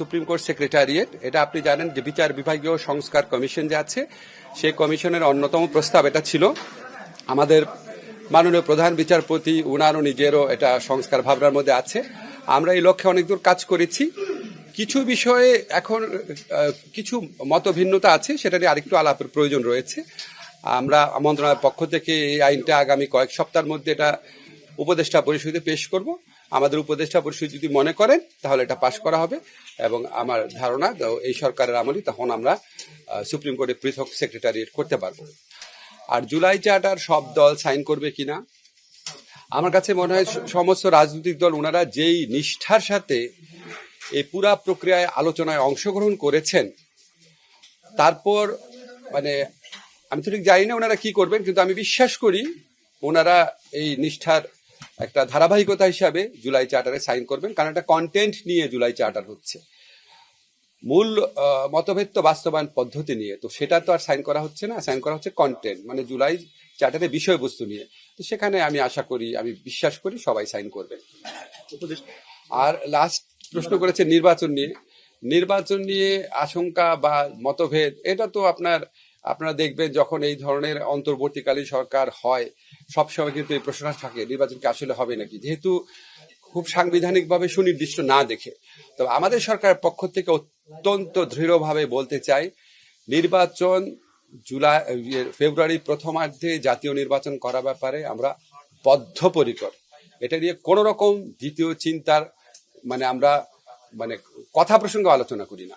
Supreme court secretariat, এটা আপনি জানেন যে বিচার বিভাগীয় সংস্কার কমিশন যে আছে, সেই কমিশনের অন্যতম প্রস্তাব এটা ছিল। আমাদের মাননীয় প্রধান বিচারপতি, উনারও নিজেরও এটা সংস্কার ভাবনার মধ্যে আছে। আমরা এই লক্ষ্যে অনেক দূর কাজ করেছি। কিছু বিষয়ে এখন কিছু মতভিন্নতা আছে, সেটা নিয়ে আরেকটু আলাপের প্রয়োজন রয়েছে। আমরা মন্ত্রণালয়ের পক্ষ থেকে এই আইনটা আগামী কয়েক সপ্তাহের মধ্যে এটা উপদেষ্টা পরিষদে পেশ করব। আমাদের উপদেষ্টা পরিষদ যদি মনে করেন, তাহলে এটা পাশ করা হবে। এবং আমার ধারণা এই সরকারের আমলই তখন আমরা সুপ্রিম কোর্টে পৃথক সেক্রেটারিয়েট করতে পারব। আর জুলাই চার্টার সব দল সাইন করবে কিনা? আমার কাছে মনে হয় সমস্ত রাজনৈতিক দল ওনারা যেই নিষ্ঠার সাথে এই পুরা প্রক্রিয়ায়, আলোচনায় অংশগ্রহণ করেছেন, তারপর মানে আমি তো ঠিক জানি না ওনারা কি করবেন, কিন্তু আমি বিশ্বাস করি ওনারা এই নিষ্ঠার একটা ধারাবাহিকতা হিসাবে জুলাই চার্টারে সাইন করবেন, কারণ একটা কন্টেন্ট নিয়ে জুলাই চার্টার হচ্ছে। মূল মতভেদ তো বাস্তবায়ন পদ্ধতি নিয়ে, তো সেটা তো আর সাইন করা হচ্ছে না, সাইন করা হচ্ছে কন্টেন্ট মানে জুলাই চার্টারের বিষয়বস্তু নিয়ে। তো সেখানে আমি আশা করি, আমি বিশ্বাস করি সবাই সাইন করবে। আর লাস্ট প্রশ্ন করেছে নির্বাচন নিয়ে। নির্বাচন নিয়ে আশঙ্কা বা মতভেদ, এটা তো আপনার আপনারা দেখবেন যখন এই ধরনের অন্তর্বর্তীকালীন সরকার হয় সবসময় কিন্তু এই প্রশ্নটা থাকে নির্বাচন কি আসলে হবে নাকি? যেহেতু খুব সাংবিধানিকভাবে সুনির্দিষ্ট না দেখে। তবে আমাদের সরকারের পক্ষ থেকে অত্যন্ত দৃঢ়ভাবে বলতে চাই নির্বাচন জুলাই ইয়ে, ফেব্রুয়ারি প্রথমার্ধে জাতীয় নির্বাচন করা ব্যাপারে আমরা বদ্ধপরিকর। এটা নিয়ে কোন রকম দ্বিতীয় চিন্তার মানে আমরা মানে কথা প্রসঙ্গে আলোচনা করি না।